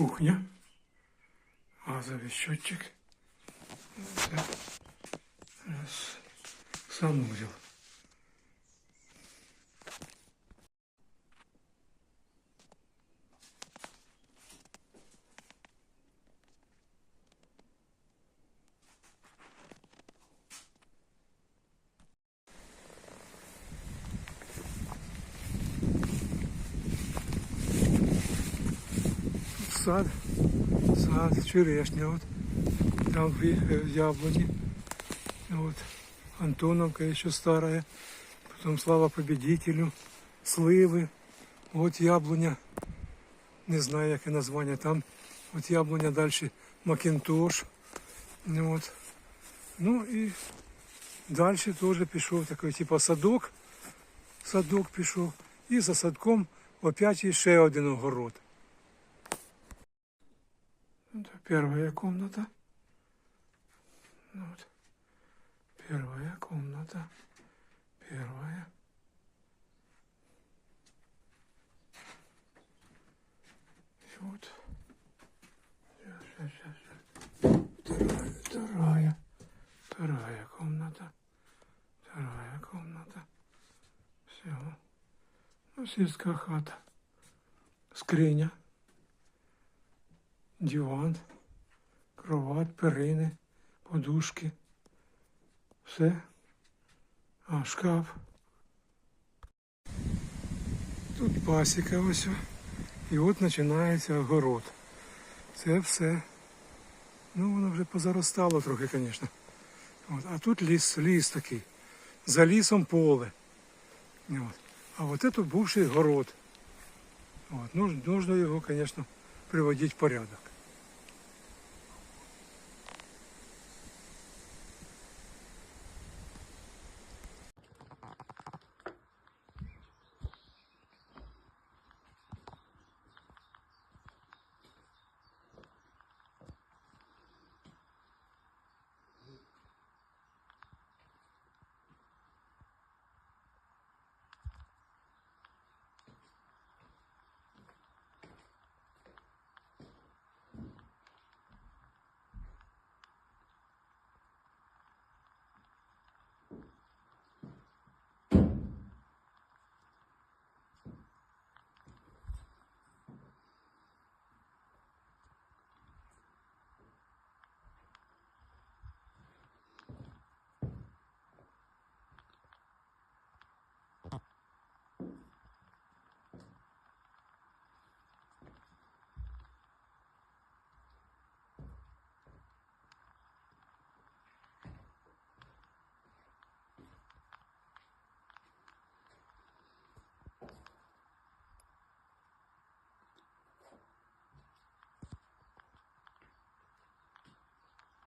кухня. Газовий раз. санузел. Сад, сад, черешня, вот, там э, яблони, вот, Антоновка еще старая, потом слава победителю, сливи, вот яблоня, не знаю, яке названня там, от яблоня далі Макінтош, от. ну і далі теж пішов такий, типу садок, садок пішов, і за садком опять ще один огород. Это первая комната. Ну Вот. Первая комната. Первая. И вот. Сейчас, сейчас, сейчас. Вторая, вторая. Вторая комната. Вторая комната. Все. Ну, сельская хата. Скриня диван, кровать, перини, подушки. Все. А, шкаф. Тут пасіка ось. І от починається огород. Це все. Ну, воно вже позаростало трохи, звісно. От. А тут ліс, ліс такий. За лісом поле. От. А от це бувший город. От. Нужно, його, звісно, приводити в порядок.